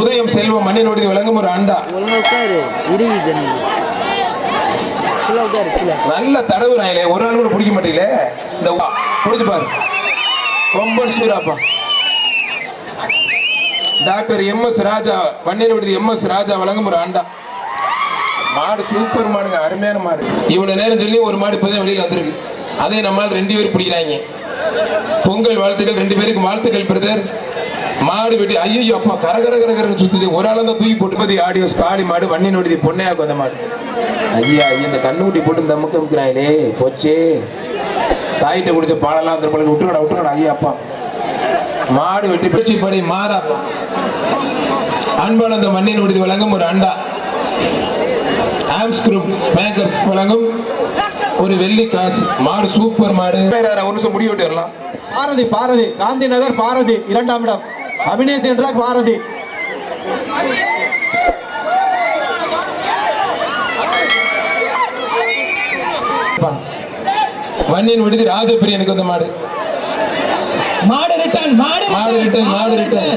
உதயம் செல்வம் மண்ணினுடைய விளங்கும் ஒரு கீழே நல்ல தடவுறாங்களே ஒரு ஆள் கூட பிடிக்க மாட்டீங்களே. இந்த பிடிச்சு பாரு. ரொம்ப சூராப்பா டாக்டர் எம் எஸ் ராஜா விடுதி எம் எஸ் ராஜா வழங்கும் ஒரு ஆண்டா மாடு சூப்பர் மாடுங்க அருமையான மாடு. இவ்வளவு நேரம் சொல்லி ஒரு மாடு இப்போதான் வெளியில வந்திருக்கு. அதே நம்மால் ரெண்டு பேர் பிடிக்கிறாங்க. பொங்கல் வாழ்த்துக்கள் ரெண்டு பேருக்கு வாழ்த்துக்கள் பிரதர். மாடு வெட்டி ஐயோ அப்பா கர கர கர கரன்னு சுத்துது. ஒரு ஆள் தான் தூக்கி போட்டு பத்தி ஆடியோஸ் காளி மாடு வண்ணின் விடுதி பொன்னையாக்கு வந்த மாடு. ஐயா ஐயா இந்த கண்ணுக்குட்டி போட்டு இந்த அமுக்க அமுக்கிறாங்களே போச்சே. தாயிட்ட குடிச்ச பாலெல்லாம் அந்த பழகு விட்டுக்கடா விட்டுக்கடா ஐயா அப்பா. மாடு வெட்டி பிடிச்சி படி மாறா. அன்பான அந்த மண்ணின் விடுதி வழங்கும் ஒரு அண்டா. ஆம்ஸ் குரூப் பேக்கர்ஸ் வழங்கும் ஒரு வெள்ளி காசு. மாடு சூப்பர் மாடு. ஒரு நிமிஷம் முடி விட்டு வரலாம். பாரதி பாரதி காந்தி நகர் பாரதி இரண்டாம் இடம். அபினேஷ் என்ற பாரதி. வன்னியன் விடுதி ராஜபிரியனுக்கு வந்த மாடு. மாடு ரிட்டர்ன் மாடு மாடு ரிட்டன் மாடு ரிட்டன்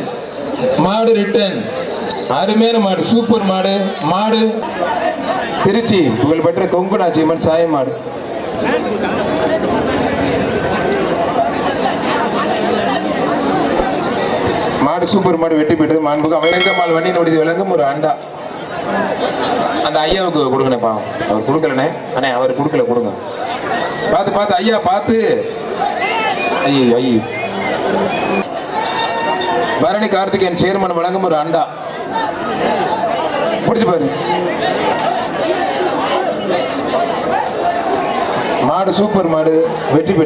மாடு ரிட்டன் அருமையான மாடு சூப்பர் மாடு. மாடு. திருச்சி புகழ்பெற்ற கொங்குநாச்சி அம்மன் சாய மாடு. மாடு சூப்பர் மாடு வெட்டி போயிட்டது மாண்புக்கு விளங்கம்மாள் வண்டி நோடி விளங்கும் ஒரு அண்டா. அந்த ஐயாவுக்கு கொடுங்கண்ணே பாவம். அவர் கொடுக்கலண்ணே. அண்ணே அவர் கொடுக்கல கொடுங்க. பார்த்து பார்த்து ஐயா பார்த்து. ஐயோ ஐயோ. பரணி கார்த்திகேயன் சேர்மன் வழங்கும் ஒரு அண்டா. பிடிச்சு பாரு. மாடு சூப்பர் மாடு வெற்றி பெற்று